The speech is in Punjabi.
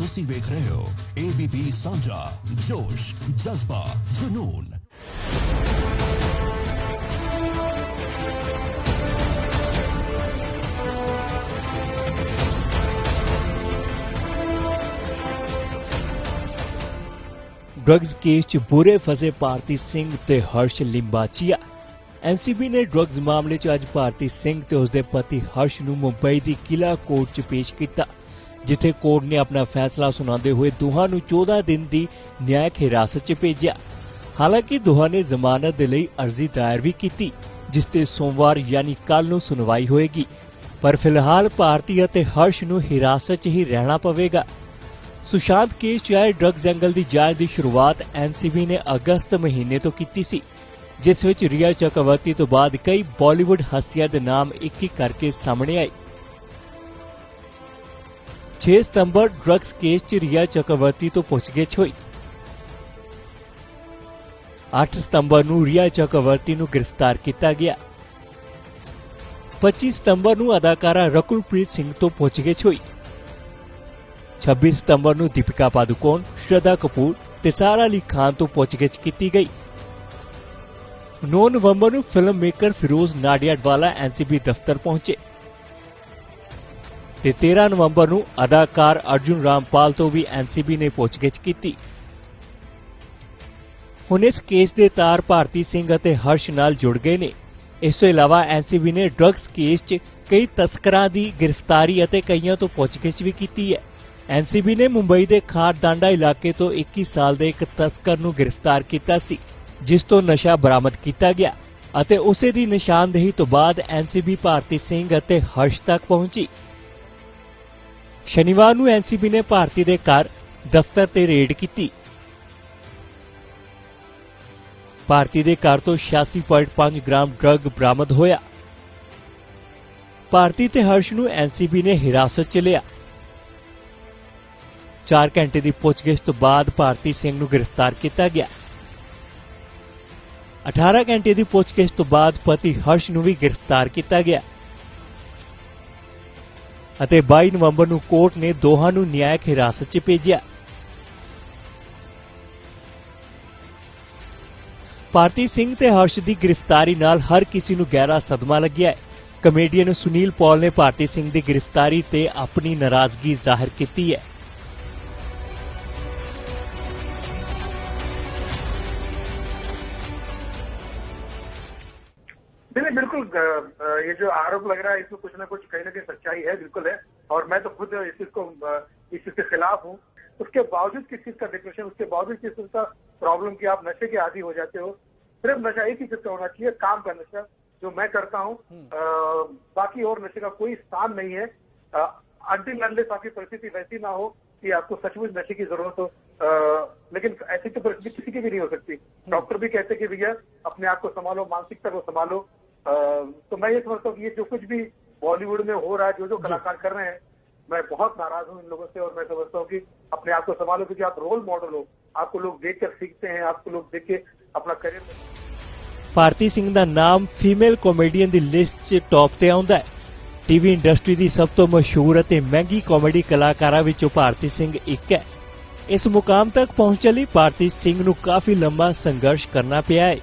ਤੁਸੀਂ ਵੇਖ ਰਹੇ ਹੋ ABP ਸਾਂਝਾ, ਜੋਸ਼, ਜਜ਼ਬਾ, ਜਨੂਨ। ਡਰੱਗਸ ਕੇਸ 'ਚ ਬੁਰੇ ਫਸੇ ਭਾਰਤੀ ਸਿੰਘ ਤੇ ਹਰਸ਼ ਲਿੰਬਾਚੀਆ। ਐਨਸੀਬੀ ਨੇ ਡਰੱਗਸ ਮਾਮਲੇ 'ਚ ਅੱਜ ਭਾਰਤੀ ਸਿੰਘ ਤੇ ਉਸਦੇ ਪਤੀ ਹਰਸ਼ ਨੂੰ ਮੁੰਬਈ ਦੀ ਕਿਲਾ ਕੋਰਟ 'ਚ ਪੇਸ਼ ਕੀਤਾ। ਜਿੱਥੇ ਕੋਰਟ ਨੇ ਆਪਣਾ ਫੈਸਲਾ ਸੁਣਾਉਂਦੇ ਹੋਏ ਦੋਹਾਂ ਨੂੰ 14 ਦਿਨ ਦੀ ਨਿਆਇਕ ਹਿਰਾਸਤ 'ਚ ਭੇਜਿਆ। ਹਾਲਾਂਕਿ ਦੋਹਾਂ ਨੇ ਜ਼ਮਾਨਤ ਦੇ ਲਈ ਅਰਜ਼ੀ ਦਾਇਰ ਵੀ ਕੀਤੀ, ਜਿਸ ਤੇ ਸੋਮਵਾਰ ਯਾਨੀ ਕੱਲ ਨੂੰ ਸੁਣਵਾਈ ਹੋਏਗੀ। ਪਰ ਫਿਲਹਾਲ ਭਾਰਤੀ ਅਤੇ ਹਰਸ਼ ਨੂੰ ਹਿਰਾਸਤ 'ਚ ਹੀ ਰਹਿਣਾ ਪਵੇਗਾ। ਸੁਸ਼ਾਂਤ ਕੇਸ 'ਚ ਆਏ ਡਰੱਗਸ ਐਂਗਲ ਦੀ ਜਾਂਚ ਦੀ ਸ਼ੁਰੂਆਤ ਐਨਸੀਬੀ ਨੇ ਅਗਸਤ ਮਹੀਨੇ ਤੋਂ ਕੀਤੀ ਸੀ, ਜਿਸ ਵਿੱਚ ਰੀਆ ਚੱਕਰਵਰਤੀ ਤੋਂ ਬਾਅਦ ਕਈ ਬਾਲੀਵੁੱਡ ਹਸਤੀਆਂ ਦੇ ਨਾਮ ਇੱਕ ਇੱਕ ਕਰਕੇ ਸਾਹਮਣੇ ਆਏ। 6 ਸਤੰਬਰ ਡਰੱਗਸ ਕੇਸ 'ਚ ਰੀਆ ਚੱਕਰਵਰਤੀ ਤੋਂ ਪੁੱਛਗਿੱਛ ਹੋਈ। 8 ਸਤੰਬਰ ਨੂੰ ਰੀਆ ਚੱਕਰਵਰਤੀ ਨੂੰ ਗ੍ਰਿਫਤਾਰ ਕੀਤਾ ਗਿਆ। 25 ਸਤੰਬਰ ਨੂੰ ਅਦਾਕਾਰਾ ਰਕੁਲਪ੍ਰੀਤ ਸਿੰਘ ਤੋਂ ਪੁੱਛਗਿੱਛ ਹੋਈ। 26 ਸਤੰਬਰ ਨੂੰ ਦੀਪਿਕਾ ਪਾਦੂਕੋਣ, ਸ਼ਰਧਾ ਕਪੂਰ ਤੇ ਸਾਰਾ ਅਲੀ ਖਾਨ ਤੋਂ ਪੁੱਛਗਿੱਛ ਕੀਤੀ ਗਈ। 9 ਨਵੰਬਰ ਨੂੰ film maker Firoz Nadiadwala NCB ਦਫ਼ਤਰ ਪਹੁੰਚੇ। ਤੇ 13 ਨਵੰਬਰ ਨੂੰ ਅਦਾਕਾਰ ਅਰਜੁਨ ਰਾਮਪਾਲ ਤੋਂ ਵੀ ਐਨਸੀਬੀ ਨੇ ਪੁੱਛਗਿੱਛ ਕੀਤੀ। ਹੁਣ ਇਸ ਕੇਸ ਦੇ ਤਾਰ ਭਾਰਤੀ ਸਿੰਘ ਅਤੇ ਹਰਸ਼ ਨਾਲ ਜੁੜ ਗਏ ਨੇ। ਇਸ ਤੋਂ ਇਲਾਵਾ ਐਨਸੀਬੀ ਨੇ ਡਰੱਗਸ ਕੇਸ 'ਚ ਕਈ ਤਸਕਰਾਂ ਦੀ ਗ੍ਰਿਫਤਾਰੀ ਅਤੇ ਕਈਆਂ ਤੋਂ ਪੁੱਛਗਿੱਛ ਵੀ ਕੀਤੀ ਹੈ। ਐਨਸੀਬੀ ਨੇ ਮੁੰਬਈ ਦੇ ਖਾਰਦਾਂਡਾ ਇਲਾਕੇ ਤੋਂ 21 ਸਾਲ ਦੇ ਇੱਕ ਤਸਕਰ ਨੂੰ ਗ੍ਰਿਫਤਾਰ ਕੀਤਾ ਸੀ, ਜਿਸ ਤੋਂ ਨਸ਼ਾ ਬਰਾਮਦ ਕੀਤਾ ਗਿਆ ਅਤੇ ਉਸੇ ਦੀ ਨਿਸ਼ਾਨਦੇਹੀ ਤੋਂ ਬਾਅਦ ਐਨਸੀਬੀ ਭਾਰਤੀ ਸਿੰਘ ਅਤੇ ਹਰਸ਼ ਤੱਕ ਪਹੁੰਚੀ। ਸ਼ਨੀਵਾਰ ਨੂੰ ਐਨਸੀਬੀ ਨੇ ਭਾਰਤੀ ਦੇ ਘਰ ਦਫ਼ਤਰ ਤੇ ਰੇਡ ਕੀਤੀ। ਭਾਰਤੀ ਦੇ ਘਰ ਤੋਂ 86.5 ਗ੍ਰਾਮ ਡਰੱਗ ਬਰਾਮਦ ਹੋਇਆ। ਭਾਰਤੀ ਤੇ ਹਰਸ਼ ਨੂੰ ਐਨਸੀਬੀ ਨੇ ਹਿਰਾਸਤ 'ਚ ਲਿਆ। 4 ਘੰਟੇ ਦੀ ਪੁੱਛਗਿੱਛ ਤੋਂ ਬਾਅਦ ਭਾਰਤੀ ਸਿੰਘ ਨੂੰ ਗ੍ਰਿਫਤਾਰ ਕੀਤਾ ਗਿਆ। 18 ਘੰਟੇ ਦੀ ਪੁੱਛਗਿੱਛ ਤੋਂ ਬਾਅਦ ਪਤੀ ਹਰਸ਼ ਨੂੰ ਵੀ ਗ੍ਰਿਫਤਾਰ ਕੀਤਾ ਗਿਆ। ਅਤੇ 22 ਨਵੰਬਰ ਨੂੰ ਕੋਰਟ ਨੇ ਦੋਹਾਂ ਨੂੰ ਨਿਆਇਕ ਹਿਰਾਸਤ 'ਚ ਭੇਜਿਆ। ਭਾਰਤੀ ਸਿੰਘ ਤੇ ਹਰਸ਼ ਦੀ ਗ੍ਰਿਫਤਾਰੀ ਨਾਲ ਹਰ ਕਿਸੇ ਨੂੰ ਗਹਿਰਾ ਸਦਮਾ ਲੱਗਿਆ ਹੈ। ਕਮੇਡੀਅਨ ਸੁਨੀਲ ਪੌਲ ਨੇ ਭਾਰਤੀ ਸਿੰਘ ਦੀ ਗ੍ਰਿਫਤਾਰੀ ਤੇ ਆਪਣੀ ਨਾਰਾਜ਼ਗੀ ਜ਼ਾਹਿਰ ਕੀਤੀ ਹੈ। नहीं नहीं, बिल्कुल ये जो आरोप लग रहा है इसमें कुछ ना कुछ कहीं ना कहीं सच्चाई है बिल्कुल है। और मैं तो खुद इस चीज़ को इस चीज़ के खिलाफ हूँ। उसके बावजूद किस चीज़ का डिप्रेशन उसके बावजूद किस चीज़ का प्रॉब्लम की आप नशे के आदि हो जाते हो। सिर्फ़ नशा एक ही चीज़ का होना चाहिए काम का नशा जो मैं करता हूँ। बाकी और नशे का कोई स्थान नहीं है। अंतिम लंडे आपकी परिस्थिति वैसी ना हो कि आपको सचमुच नशे की ज़रूरत हो। अ, लेकिन ऐसी तो परिस्थिति किसी की भी नहीं हो सकती। डॉक्टर भी कहते कि भैया अपने आप को संभालो मानसिकता को संभालो। तो मैं ये समझता हूँ कि ये जो कुछ भी बॉलीवुड में हो रहा है जो जो कलाकार कर रहे हैं मैं बहुत नाराज हूँ इन लोगों से और मैं समझता हूँ कि अपने आप को संभालो क्योंकि आप रोल मॉडल हो आपको लोग देख कर सीखते हैं आपको लोग देख के अपना करियर ਭਾਰਤੀ ਸਿੰਘ ਦਾ ਨਾਮ ਫੀਮੇਲ ਕਾਮੇਡੀਅਨ ਦੀ ਲਿਸਟ 'ਚ ਟੌਪ ਤੇ ਆਉਂਦਾ ਹੈ ਟੀਵੀ ਇੰਡਸਟਰੀ ਦੀ ਸਭ ਤੋਂ ਮਸ਼ਹੂਰ ਅਤੇ ਮਹਿੰਗੀ ਕਾਮੇਡੀ ਕਲਾਕਾਰਾਂ ਵਿੱਚੋਂ ਭਾਰਤੀ ਸਿੰਘ ਇੱਕ ਹੈ ਇਸ ਮੁਕਾਮ ਤੱਕ ਪਹੁੰਚਣ ਲਈ ਭਾਰਤੀ ਸਿੰਘ ਨੂੰ ਕਾਫੀ ਲੰਮਾ ਸੰਘਰਸ਼ ਕਰਨਾ ਪਿਆ ਹੈ